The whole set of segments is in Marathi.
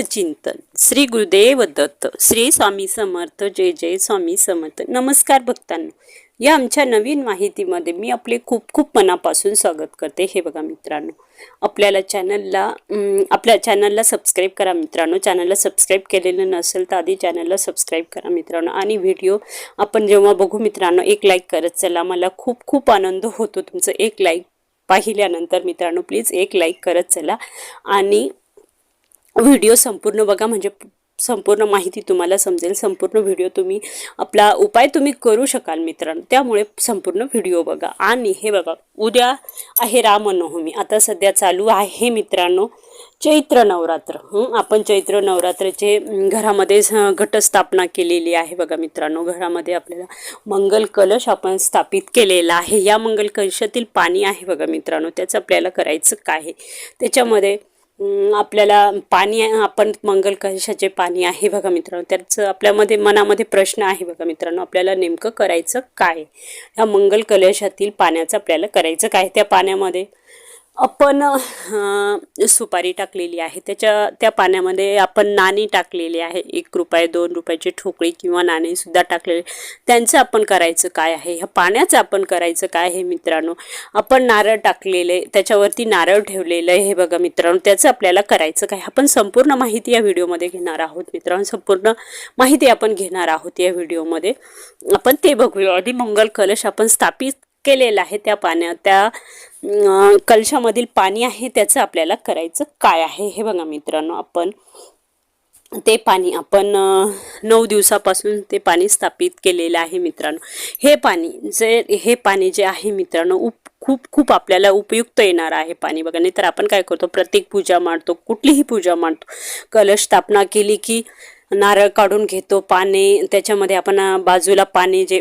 चिंतन. श्री गुरुदेव दत्त श्री स्वामी समर्थ जय जय स्वामी समर्थ. नमस्कार भक्तांनो. या आमच्या नवीन माहितीमध्ये मी आपले खूप खूप मनापासून स्वागत करते. हे बघा मित्रांनो. आपल्याला चॅनलला आपल्या चॅनलला सबस्क्राईब करा मित्रांनो. चॅनलला सबस्क्राईब केलेलं नसेल तर आधी चॅनलला सबस्क्राईब करा मित्रांनो. आणि व्हिडिओ आपण जेव्हा बघू मित्रांनो एक लाईक करत चला. मला खूप खूप आनंद होतो तुमचं एक लाईक पाहिल्यानंतर मित्रांनो प्लीज एक लाईक करत चला. आणि व्हिडिओ संपूर्ण बघा म्हणजे संपूर्ण माहिती तुम्हाला समजेल. संपूर्ण व्हिडिओ तुम्ही आपला उपाय तुम्ही करू शकाल मित्रांनो. त्यामुळे संपूर्ण व्हिडिओ बघा. आणि हे बघा उद्या आहे रामनवमी. आता सध्या चालू आहे मित्रांनो चैत्र नवरात्र. हं, आपण चैत्र नवरात्रचे घरामध्ये घटस्थापना केलेली आहे बघा मित्रांनो. घरामध्ये आपल्याला मंगल कलश आपण स्थापित केलेला आहे. या मंगल कलशातील पाणी आहे बघा मित्रांनो. त्याचं आपल्याला करायचं काय त्याच्यामध्ये आपल्याला पाणी आपण मंगल कशाचे पाणी आहे बघा मित्रांनो. त्याचं आपल्यामध्ये मनामध्ये प्रश्न आहे बघा मित्रांनो आपल्याला नेमकं करायचं काय? ह्या मंगल कलशातील पाण्याचं आपल्याला करायचं काय त्या पाण्यामध्ये? आपण सुपारी टाकलेली आहे. त्याच्या त्या पाण्यामध्ये आपण नाणी टाकलेली आहे. एक रुपये दोन रुपयाची ठोकळी किंवा नाणीसुद्धा टाकलेली टाकलेले. त्यांचं आपण करायचं काय आहे? ह्या पाण्याचं आपण करायचं काय आहे मित्रांनो? आपण नारळ टाकलेले त्याच्यावरती नारळ ठेवलेलं आहे हे बघा मित्रांनो. त्याचं आपल्याला करायचं काय? आपण संपूर्ण माहिती या व्हिडिओमध्ये घेणार आहोत मित्रांनो. संपूर्ण माहिती आपण घेणार आहोत या व्हिडिओमध्ये. आपण ते बघूया. आधी मंगल कलश आपण स्थापित केलेलं आहे त्या पाण्या त्या कलशामधील पाणी आहे त्याचं आपल्याला करायचं काय आहे हे बघा मित्रांनो आपण. ते पाणी आपण नऊ दिवसापासून ते पाणी स्थापित केलेलं आहे मित्रांनो. हे पाणी जे हे पाणी जे आहे मित्रांनो उप खूप खूप आपल्याला उपयुक्त येणार आहे पाणी बघा. नाही तर आपण काय करतो प्रत्येक पूजा मांडतो कुठलीही पूजा मांडतो. कलश स्थापना केली की नारळ काढून घेतो पाणी त्याच्यामध्ये आपण बाजूला पाणी जे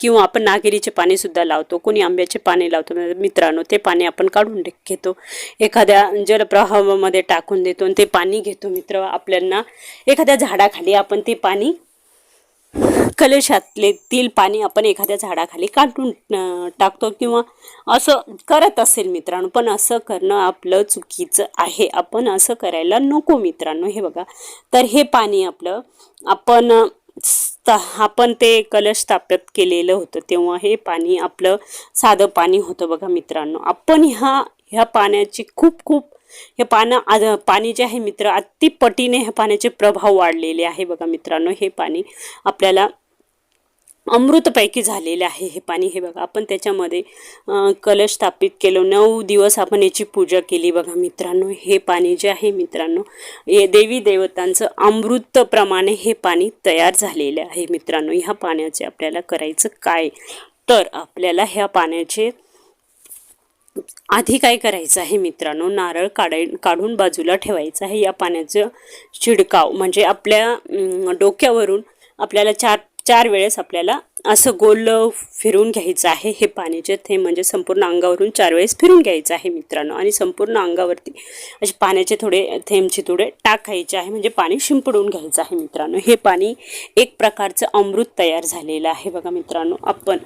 किंवा आपण नागेरीचे पाणीसुद्धा लावतो कोणी आंब्याचे पाणी लावतो मित्रांनो ते पाणी आपण काढून घेतो. एखाद्या जलप्रवाहामध्ये टाकून देतो आणि ते पाणी घेतो मित्र आपल्याला एखाद्या झाडाखाली आपण ते पाणी कलशातले तील पाणी आपण एखाद्या झाडाखाली काढून टाकतो किंवा असं करत असेल मित्रांनो पण असं करणं आपलं चुकीचं आहे. आपण असं करायला नको मित्रांनो हे बघा. तर हे पाणी आपलं आपण आपण ते कलश स्थापित केलेलं होतं. तेव्हा हे पाणी आपलं साधं पाणी होतं बघा मित्रांनो. आपण ह्या ह्या पाण्याची खूप खूप हे पानं आज पाणी जे आहे मित्र अतिपटीने ह्या पाण्याचे प्रभाव वाढलेले आहे बघा मित्रांनो. हे पाणी आपल्याला अमृतपैकी झालेले आहे हे पाणी. हे बघा आपण त्याच्यामध्ये कलश स्थापित केलं. नऊ दिवस आपण याची पूजा केली बघा मित्रांनो. हे पाणी जे आहे मित्रांनो हे देवी देवतांचं अमृतप्रमाणे हे पाणी तयार झालेले आहे मित्रांनो. ह्या पाण्याचे आपल्याला करायचं काय? तर आपल्याला ह्या पाण्याचे आधी काय करायचं आहे मित्रांनो? नारळ काढाय काढून बाजूला ठेवायचं आहे. या पाण्याचं शिडकाव म्हणजे आपल्या डोक्यावरून आपल्याला चार चार वेळेस आपल्याला असं गोल फिरून घ्यायचं आहे हे पाण्याचे थेंब म्हणजे संपूर्ण अंगावरून चार वेळेस फिरून घ्यायचं आहे मित्रांनो. आणि संपूर्ण अंगावरती असे पाण्याचे थोडे थेंबचे थोडे टाकायचे आहे. म्हणजे पाणी शिंपडून घ्यायचं आहे मित्रांनो. हे पाणी एक प्रकारचं अमृत तयार झालेलं आहे बघा मित्रांनो. आपण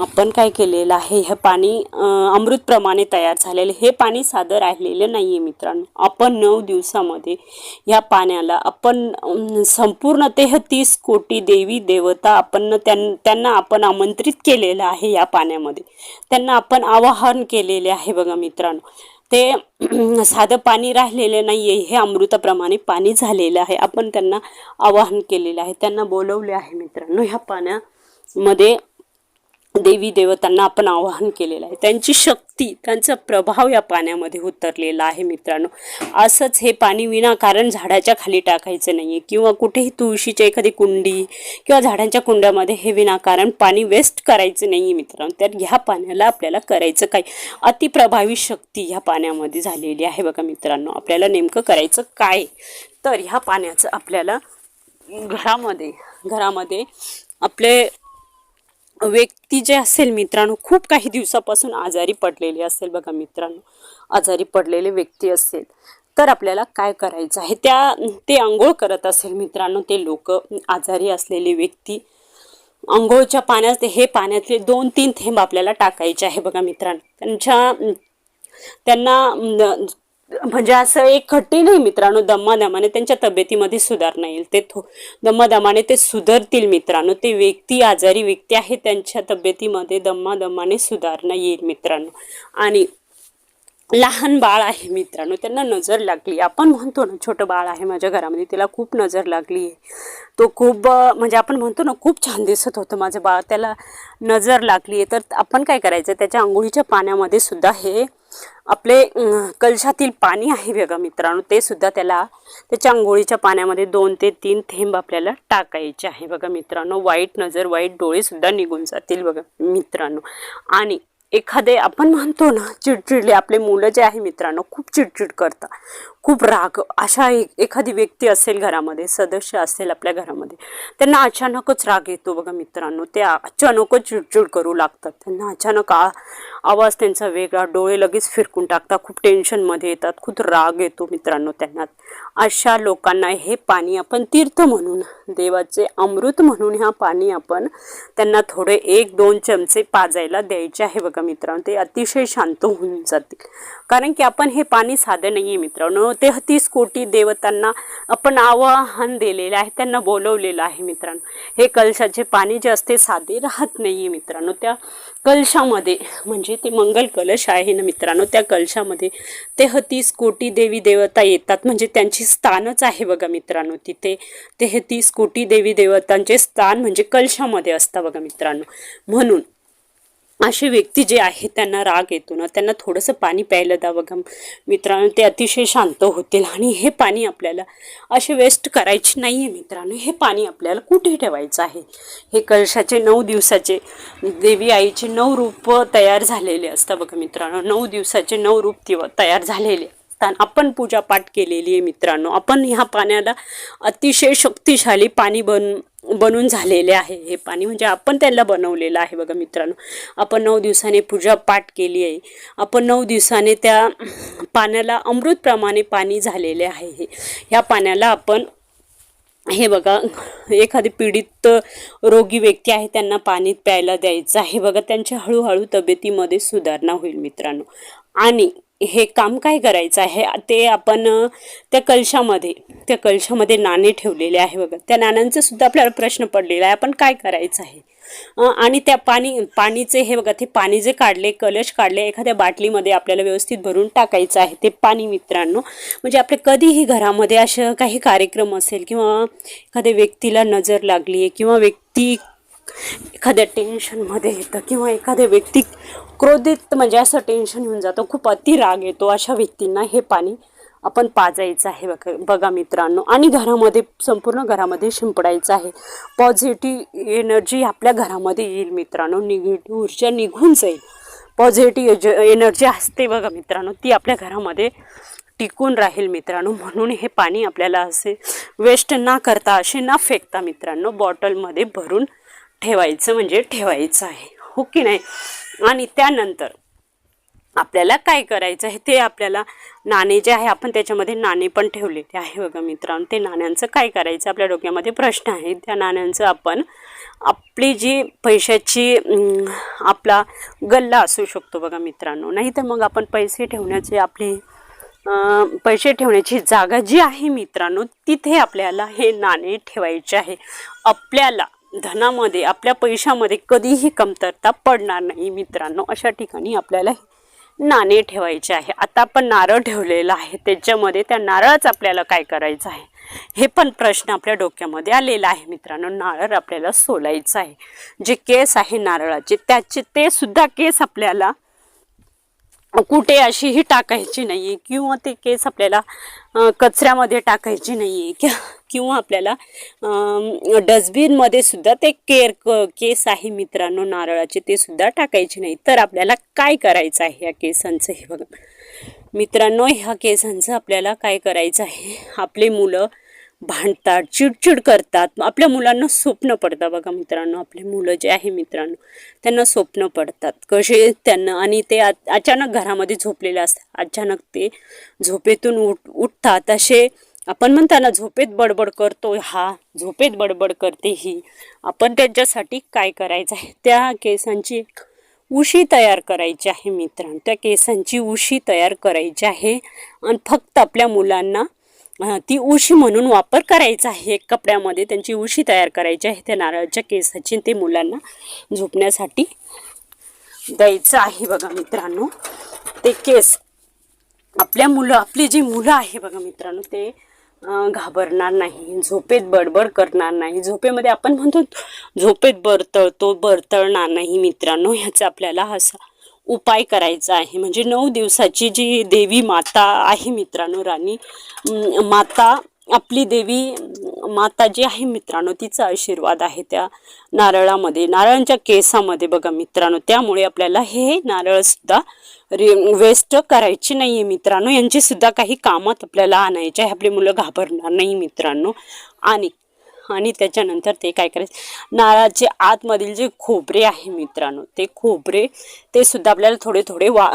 आपण काय केलेलं आहे? हे पाणी अमृतप्रमाणे तयार झालेलं हे पाणी साधं राहिलेलं नाही आहे मित्रांनो. आपण नऊ दिवसामध्ये ह्या पाण्याला आपण संपूर्ण ते तीस कोटी देवी देवता आपण त्यां त्यांना आपण आमंत्रित केलेलं आहे या पाण्यामध्ये. त्यांना आपण आवाहन केलेले आहे बघा मित्रांनो. ते साधं पाणी राहिलेलं नाही आहे हे अमृताप्रमाणे पाणी झालेलं आहे. आपण त्यांना आवाहन केलेलं आहे. त्यांना बोलवले आहे मित्रांनो. ह्या पाण्यामध्ये देवी देवतांना आपण आवाहन केलेलं आहे. त्यांची शक्ती त्यांचा प्रभाव या पाण्यामध्ये उतरलेला आहे मित्रांनो. असंच हे पाणी विनाकारण झाडाच्या खाली टाकायचं नाही आहे किंवा कुठेही तुळशीच्या एखादी कुंडी किंवा झाडांच्या कुंड्यामध्ये हे विनाकारण पाणी वेस्ट करायचं नाही आहे मित्रांनो. तर ह्या पाण्याला आपल्याला करायचं काय? अतिप्रभावी शक्ती ह्या पाण्यामध्ये झालेली आहे बघा मित्रांनो. आपल्याला नेमकं करायचं काय? तर ह्या पाण्याचं आपल्याला घरामध्ये घरामध्ये आपले व्यक्ती जे असेल मित्रांनो खूप काही दिवसापासून आजारी पडलेली असेल बघा मित्रांनो आजारी पडलेले व्यक्ती असेल तर आपल्याला काय करायचं आहे? त्या ते आंघोळ करत असेल मित्रांनो ते लोक आजारी असलेले व्यक्ती आंघोळच्या पाण्यात हे पाण्यातले दोन तीन थेंब आपल्याला टाकायचे आहे बघा मित्रांनो. त्यांच्या त्यांना म्हणजे असं एक खट्टी नाही मित्रांनो दमादमाने त्यांच्या तब्येतीमध्ये सुधारणा येईल. ते थो दमादमाने ते सुधारतील मित्रांनो. ते व्यक्ती आजारी व्यक्ती आहे त्यांच्या तब्येतीमध्ये दमादमाने सुधारणा येईल मित्रांनो. आणि लहान बाळ आहे मित्रांनो त्यांना नजर लागली. आपण म्हणतो ना छोटं बाळ आहे माझ्या घरामध्ये तिला खूप नजर लागली आहे. तो खूप म्हणजे आपण म्हणतो ना खूप छान दिसत होतं माझं बाळ. त्याला नजर लागली आहे. तर आपण काय करायचं त्याच्या आंघोळीच्या पाण्यामध्ये सुद्धा हे आपले कलशातील पाणी आहे बघा मित्रांनो ते सुद्धा त्याला त्याच्या आंघोळीच्या पाण्यामध्ये दोन ते तीन थेंब आपल्याला टाकायचे आहे बघा मित्रांनो. वाईट नजर वाईट डोळेसुद्धा निघून जातील बघा मित्रांनो. आणि एखादे आपण म्हणतो ना चिडचिडले आपले मुलं जे आहे मित्रांनो खूप चिडचिड करतात. खूप राग अशा एक एखादी व्यक्ती असेल घरामध्ये सदस्य असेल आपल्या घरामध्ये त्यांना अचानकच राग येतो बघा मित्रांनो. ते अचानकच चिडचिड करू लागतात. त्यांना अचानक आवाज त्यांचा वेगळा डोळे लगेच फिरकून टाकतात खूप टेन्शनमध्ये येतात खूप राग येतो मित्रांनो त्यांना. अशा लोकांना हे पाणी आपण तीर्थ म्हणून देवाचे अमृत म्हणून ह्या पाणी आपण त्यांना थोडे एक दोन चमचे पाजायला द्यायचे आहे बघा मित्रांनो. ते अतिशय शांत होऊन जातील. कारण की आपण हे पाणी साधं नाही आहे मित्रांनो. ते तीस कोटी देवतांना आपण आवाहन दिलेलं आहे त्यांना बोलवलेलं आहे मित्रांनो. हे कलशाचे पाणी जे असते साधे राहत नाही आहे मित्रांनो. त्या कलशामध्ये म्हणजे ते मंगल कलश आहे ना मित्रांनो त्या कलशामध्ये तेहतीस कोटी देवी देवता येतात. म्हणजे त्यांची स्थानच आहे बघा मित्रांनो तिथे. तेहतीस कोटी देवी देवतांचे स्थान म्हणजे कलशामध्ये असतं बघा मित्रांनो. म्हणून असे व्यक्ती जे आहेत त्यांना राग येतो ना त्यांना थोडंसं पाणी प्यायला द्या बघा मित्रांनो ते अतिशय शांत होतील आणि हे पाणी आपल्याला असे वेस्ट करायचे नाही आहे मित्रांनो. हे पाणी आपल्याला कुठे ठेवायचं आहे? हे कळशाचे नऊ दिवसाचे देवी आईचे नऊ रूप तयार झालेले असतात बघा मित्रांनो. नऊ दिवसाचे नऊ रूप ती- तयार झालेले. असतात आपण पूजापाठ केलेली आहे मित्रांनो. आपण ह्या पाण्याला अतिशय शक्तिशाली पाणी बन बनून झालेले आहे हे पाणी. म्हणजे आपण त्याला बनवलेलं आहे बघा मित्रांनो. आपण नऊ दिवसाने पूजा पाठ केली आहे. आपण नऊ दिवसाने त्या पाण्याला अमृतप्रमाणे पाणी झालेले आहे हे. ह्या पाण्याला आपण हे बघा एखादी पीडित रोगी व्यक्ती आहे त्यांना पाणी प्यायला द्यायचं आहे. बघा त्यांच्या हळूहळू तब्येतीमध्ये सुधारणा होईल मित्रांनो. आणि हे काम काय करायचं आहे? ते आपण त्या कलशामध्ये त्या कलशामध्ये नाणे ठेवलेले आहे बघा. त्या नाण्यांचा सुद्धा आपल्याला प्रश्न पडलेला आहे आपण काय करायचं आहे? आणि त्या पाणी पाणीचे हे बघा ते पाणी जे काढले कलश काढले एखाद्या बाटलीमध्ये आपल्याला व्यवस्थित भरून टाकायचं आहे ते पाणी मित्रांनो. म्हणजे आपले कधीही घरामध्ये असं काही कार्यक्रम असेल किंवा एखाद्या व्यक्तीला नजर लागली आहे किंवा व्यक्ती एखाद्या टेन्शनमध्ये येतं किंवा एखाद्या व्यक्ती क्रोधित म्हणजे असं टेन्शन येऊन जातं खूप अति राग येतो अशा व्यक्तींना हे पाणी आपण पाजायचं आहे बघा बघा मित्रांनो. आणि घरामध्ये संपूर्ण घरामध्ये शिंपडायचं आहे. पॉझिटिव्ह एनर्जी आपल्या घरामध्ये येईल मित्रांनो. निगेटिव्ह ऊर्जा निघून जाईल. पॉझिटिव्ह एज एनर्जी असते बघा मित्रांनो. ती आपल्या घरामध्ये टिकून राहील मित्रांनो. म्हणून हे पाणी आपल्याला असे वेस्ट ना करता असे ना फेकता मित्रांनो बॉटलमध्ये भरून ठेवायचं म्हणजे ठेवायचं आहे. हो की नाही? आणि त्यानंतर आपल्याला काय करायचं आहे ते आपल्याला नाणे जे आहे आपण त्याच्यामध्ये नाणे पण ठेवलेले आहे बघा मित्रांनो. ते नाण्यांचं काय करायचं? आपल्या डोक्यामध्ये प्रश्न आहे. त्या नाण्यांचं आपण आपली जी पैशाची आपला गल्ला असू शकतो बघा मित्रांनो. नाही तर मग आपण पैसे ठेवण्याचे आपले पैसे ठेवण्याची जागा जी आहे मित्रांनो तिथे आपल्याला हे नाणे ठेवायचे आहे. आपल्याला धनामध्ये आपल्या पैशामध्ये कधीही कमतरता पडणार नाही मित्रांनो. अशा ठिकाणी आपल्याला नाणे ठेवायचे आहे. आता आपण नारळ ठेवलेला आहे. त्याच्यामध्ये त्या नारळाच आपल्याला काय करायचं आहे? हे पण प्रश्न आपल्या डोक्यामध्ये आलेला आहे मित्रांनो. नारळ आपल्याला सोलायचं आहे. जे केस आहे नारळाचे त्याचे ते सुद्धा केस आपल्याला कुठे अशीही टाकायची नाही आहे किंवा ते केस आपल्याला कचऱ्यामध्ये टाकायची नाही आहे कि किंवा आपल्याला डस्टबिनमध्ये सुद्धा ते केर क केस आहे मित्रांनो नारळाचे ते सुद्धा टाकायचे नाही. तर आपल्याला काय करायचं आहे या केसांचं हे बघा. मित्रांनो ह्या केसांचं आपल्याला काय करायचं आहे? आपले मुलं भांडतात चिडचिड करतात. आपल्या मुलांना स्वप्न पडतं बघा मित्रांनो. आपले मुलं जे आहे मित्रांनो त्यांना स्वप्न पडतात. कसे त्यांना आणि ते आ- अचानक घरामध्ये झोपलेले असतात. अचानक ते झोपेतून उठ उठतात. असे आपण म्हणताना झोपेत बडबड करतो हा झोपेत बडबड करते ही. आपण त्यांच्यासाठी काय करायचं आहे? त्या केसांची उशी तयार करायची आहे मित्रांनो. त्या केसांची उशी तयार करायची आहे. आणि फक्त आपल्या मुलांना ती उशी म्हणून वापर करायचा आहे. एक कपड्यामध्ये त्यांची उशी तयार करायची आहे. त्या नारळाच्या केसाची ते मुलांना झोपण्यासाठी द्यायचं आहे बघा मित्रांनो. ते केस आपल्या मुलं आपली जी मुलं आहे बघा मित्रांनो ते घाबरणार नाही. झोपेत बडबड करणार नाही. झोपेमध्ये आपण म्हणतो झोपेत बरतळतो बरतळणार नाही मित्रांनो ह्याचा आपल्याला असा उपाय करायचा आहे. म्हणजे नऊ दिवसाची जी देवी माता आहे मित्रांनो राणी माता आपली देवी माता जी आहे मित्रांनो तिचा आशीर्वाद आहे त्या नारळामध्ये नारळांच्या केसामध्ये बघा मित्रांनो त्यामुळे आपल्याला हे नारळ सुद्धा वेस्ट करायची नाही आहे मित्रांनो. यांची सुद्धा काही कामात आपल्याला आणायचे आहे. आपली मुलं घाबरणार नाही मित्रांनो. आणि आणि त्याच्यानंतर ते काय करायचं? नारळाचे आतमधील जे खोबरे आहे मित्रांनो ते खोबरे ते सुद्धा आपल्याला थोडे थोडे वा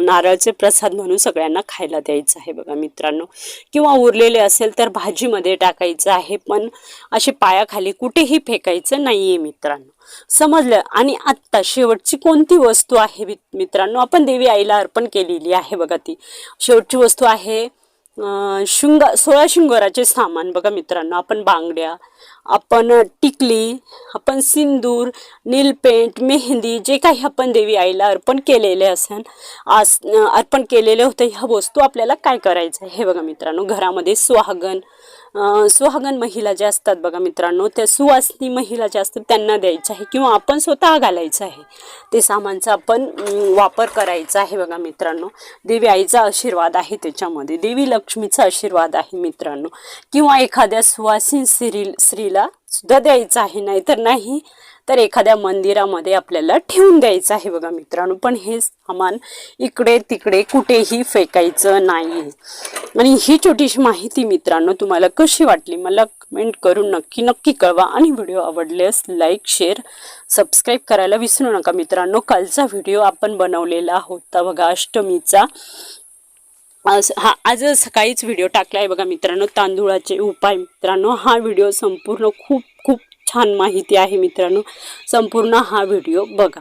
नारळाचे प्रसाद म्हणून सगळ्यांना खायला द्यायचं आहे बघा मित्रांनो. किंवा उरलेले असेल तर भाजीमध्ये टाकायचं आहे पण असे पायाखाली कुठेही फेकायचं नाही आहे मित्रांनो. समजलं? आणि आत्ता शेवटची कोणती वस्तू आहे मित्रांनो? आपण देवी आईला अर्पण केलेली आहे बघा ती. शेवटची वस्तू आहे शिंगा सोळा शृंगाराचे सामान बघा मित्रांनो आपण बांगड्या आपण टिकली आपण सिंदूर नीलपेंट मेहंदी जे काही आपण देवी आईला अर्पण केलेले असेल आस अर्पण केलेले होते ह्या वस्तू आपल्याला काय करायचं आहे? हे बघा मित्रांनो घरामध्ये सुहागन सुहागन महिला ज्या असतात बघा मित्रांनो त्या सुवासनी महिला ज्या असतात त्यांना द्यायचं आहे किंवा आपण स्वतः घालायचं आहे. ते सामानचा आपण वापर करायचा आहे बघा मित्रांनो. देवी आईचा आशीर्वाद आहे त्याच्यामध्ये. देवी लक्ष्मीचा आशीर्वाद आहे मित्रांनो. किंवा एखाद्या सुवासीन स्त्री स्त्रीला सुद्धा द्यायचं आहे. नाही तर नाही तर एखाद्या मंदिरामध्ये आपल्याला ठेवून द्यायचं आहे बघा मित्रांनो. पण हे सामान इकडे तिकडे कुठेही फेकायचं नाही आणि ही छोटीशी माहिती मित्रांनो तुम्हाला कशी वाटली मला कमेंट करून नक्की नक्की कळवा. आणि व्हिडिओ आवडल्यास लाईक शेअर सबस्क्राईब करायला विसरू नका मित्रांनो. कालचा व्हिडिओ आपण बनवलेला होता बघा अष्टमीचा. हा आज सकाळीच व्हिडिओ टाकला आहे बघा मित्रांनो. तांदूळाचे उपाय मित्रांनो. हा व्हिडिओ संपूर्ण खूप खूप छान माहिती आहे मित्रांनो. संपूर्ण हा व्हिडिओ बघा.